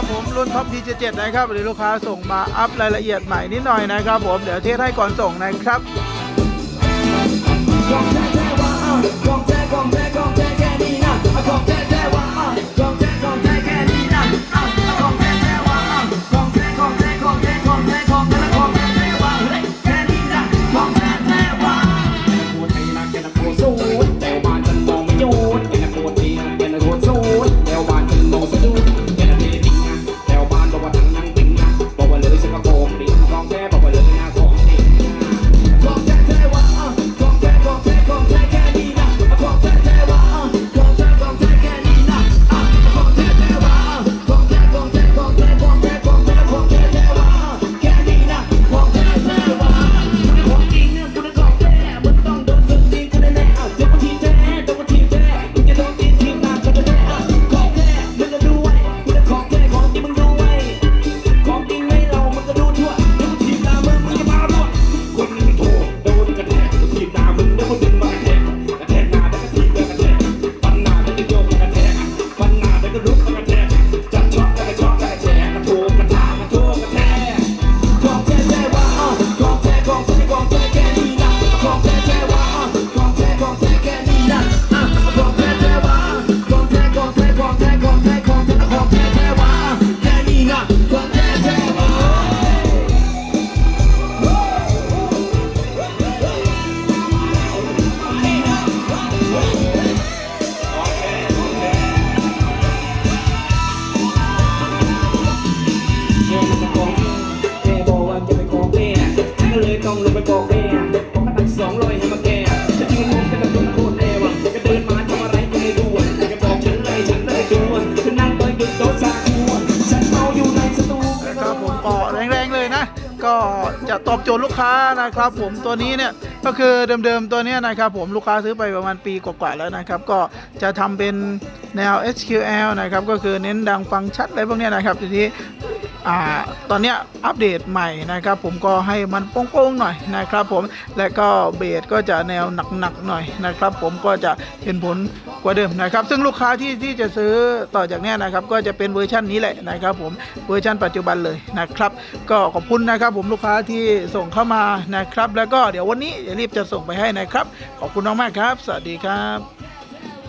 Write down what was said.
ับผมรุ่นท็อปทีเจ็ดนะครับหรือลูกค้าส่งมาอัพรายละเอียดใหม่นิดหน่อยนะครับผมเดี๋ยวเทสให้ก่อนส่งนะครับ ก็จะตอบโจทย์ลูกค้านะครับผมตัวนี้เนี่ยก็คือเดิมๆตัวนี้นะครับผมลูกค้าซื้อไปประมาณปีกว่าๆแล้วนะครับก็จะทำเป็นแนว SQL นะครับก็คือเน้นดังฟังชัดอะไรพวกนี้นะครับทีนี้ อตอนนี้อัปเดตใหม่นะครับ ผมก็ให้มันโป้งๆหน่อยนะครับ ผมและก็เบสก็จะแนวหนักๆหน่อยนะครับ ผมก็จะเห็นผลกว่าเดิมนะครับ ซึ่งลูกค้าที่ที่จะซื้อต่อจากนี้นะครับ ก็จะเป็นเวอร์ชันนี้แหละนะครับ ผมเวอร์ชันปัจจุบันเลยนะครับ ก็ขอบคุณนะครับ ผมลูกค้าที่ส่งเข้ามานะครับ แล้วก็เดี๋ยววันนี้จะรีบจะส่งไปให้นะครับ ขอบคุณมากๆครับ สวัสดีครับ